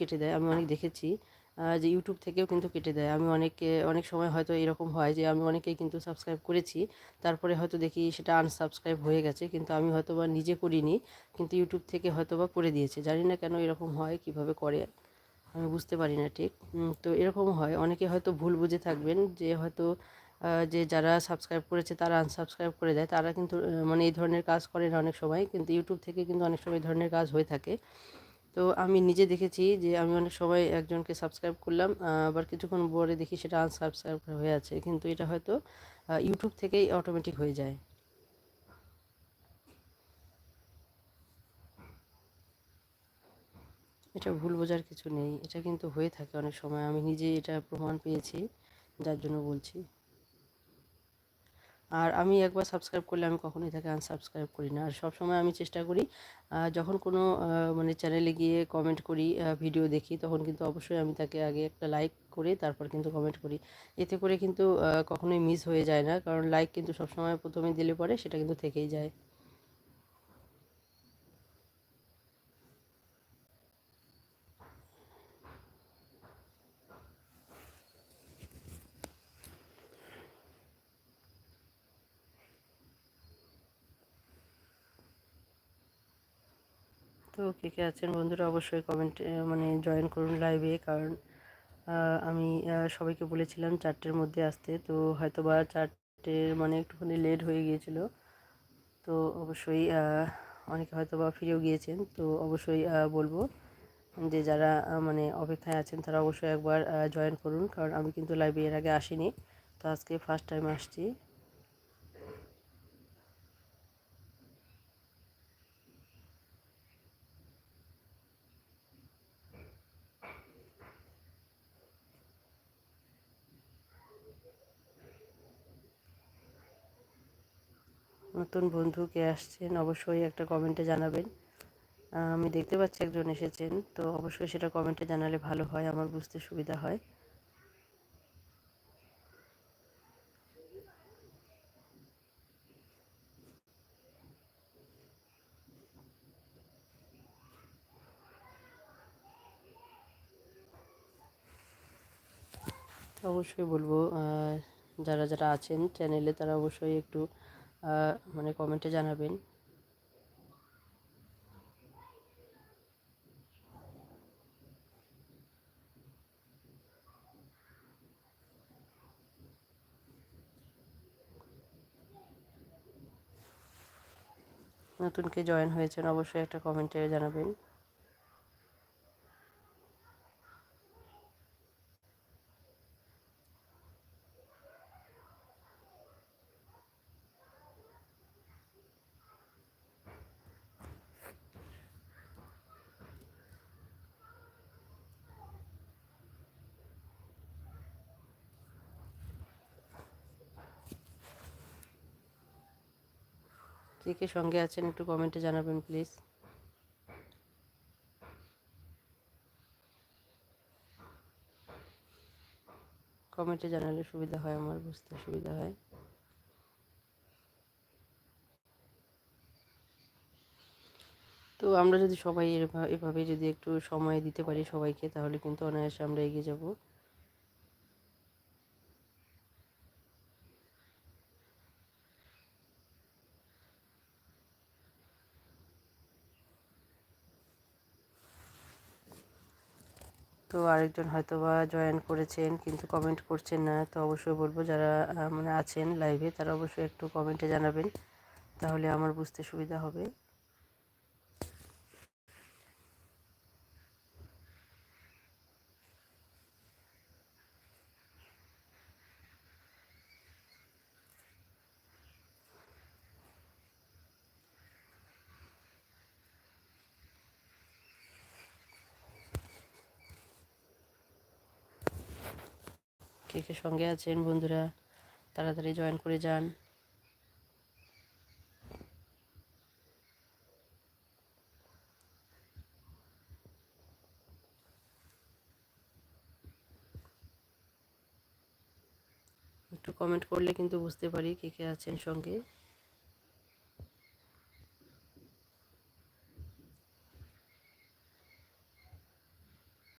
কেটে দেয়। আমি অনেক দেখেছি যে ইউটিউব থেকেও কিন্তু কেটে দেয়। আমি অনেকে অনেক সময় হয়তো এরকম হয় যে আমি অনেকেই কিন্তু সাবস্ক্রাইব করেছি, তারপরে হয়তো দেখি সেটা আনসাবস্ক্রাইব হয়ে গেছে, কিন্তু আমি হয়তো বা নিজে করিনি, কিন্তু ইউটিউব থেকে হয়তো বা করে দিয়েছে। জানি না কেন এরকম হয়, কীভাবে করে, আমি বুঝতে পারি না ঠিক। তো এরকম হয়। অনেকে হয়তো ভুল বুঝে থাকবেন যে হয়তো যে যারা সাবস্ক্রাইব করেছে তারা আনসাবস্ক্রাইব করে দেয়। তারা কিন্তু মানে এই ধরনের কাজ করে না অনেক সময়, কিন্তু ইউটিউব থেকে কিন্তু অনেক সময় এই ধরনের কাজ হয়ে থাকে। তো আমি নিজে দেখেছি যে আমি অনেক সময় একজনকে সাবস্ক্রাইব করলাম আবার কিছুক্ষণ পরে দেখি সেটা আনসাবস্ক্রাইব হয়ে আছে, কিন্তু এটা হয়তো ইউটিউব থেকেই অটোমেটিক হয়ে যায়। এটা ভুল বোঝার কিছু নেই, এটা কিন্তু হয়ে থাকে অনেক সময়, আমি নিজে এটা প্রমাণ পেয়েছি, যার জন্য বলছি। আর আমি একবার সাবস্ক্রাইব করলে আমি কখনোই তাকে আনসাবস্ক্রাইব করি না। আর সবসময় আমি চেষ্টা করি যখন কোনো মানে চ্যানেলে গিয়ে কমেন্ট করি ভিডিও দেখি, তখন কিন্তু অবশ্যই আমি তাকে আগে একটা লাইক করে তারপর কিন্তু কমেন্ট করি। এতে করে কিন্তু কখনোই মিস হয়ে যায় না, কারণ লাইক কিন্তু সবসময় প্রথমে দিলে পরে সেটা কিন্তু থেকেই যায়। তো কে কে আছেন বন্ধুরা অবশ্যই কমেন্ট মানে জয়েন করুন লাইভে কারণ আমি সবাইকে বলেছিলাম চারটের মধ্যে আসতে। তো হয়তো বা চারটের মানে একটুখানি লেট হয়ে গিয়েছিল। তো অবশ্যই অনেকে হয়তো বা ফিরেও গিয়েছেন। তো অবশ্যই বলব যে যারা মানে অপেক্ষায় আছেন তারা অবশ্যই একবার জয়েন করুন। কারণ আমি কিন্তু লাইভে এর আগে আসিনি। তো আজকে ফার্স্ট টাইম আসছি। নতুন বন্ধু কে আসছেন, অবশ্যই একটা কমেন্টে জানাবেন। আমি দেখতে পাচ্ছি একজন এসেছেন, তো অবশ্যই সেটা কমেন্টে জানালে ভালো হয়, আমার বুঝতে সুবিধা হয়। অবশ্যই বলব যারা যারা আছেন চ্যানেলে তারা অবশ্যই একটু মানে কমেন্টে জানাবেন। নতুন কে জয়েন হয়েছেন অবশ্যই একটা কমেন্টে জানাবেন। কে কে সঙ্গে আছেন একটু কমেন্টে জানাবেন প্লিজ কমেন্টে জানালে সুবিধা হয় আমার, বুঝতে সুবিধা হয়। তো আমরা যদি সবাই এভাবে যদি একটু সময় দিতে পারি সবাইকে, তাহলে কিন্তু অনায়াসে আমরা এগিয়ে যাব। তো আরেকজন হয়তো বা জয়েন করেছেন, কিন্তু কমেন্ট করছেন না। তো অবশ্যই বলব যারা মানে আছেন লাইভে তারা অবশ্যই একটু কমেন্টে জানাবেন। তাহলে আমার বুঝতে সুবিধা হবে। কে কে সঙ্গে আছেন বন্ধুরা, তাড়াতাড়ি জয়েন করে যান। একটু কমেন্ট করলে কিন্তু বুঝতে পারি কে কে আছেন সঙ্গে।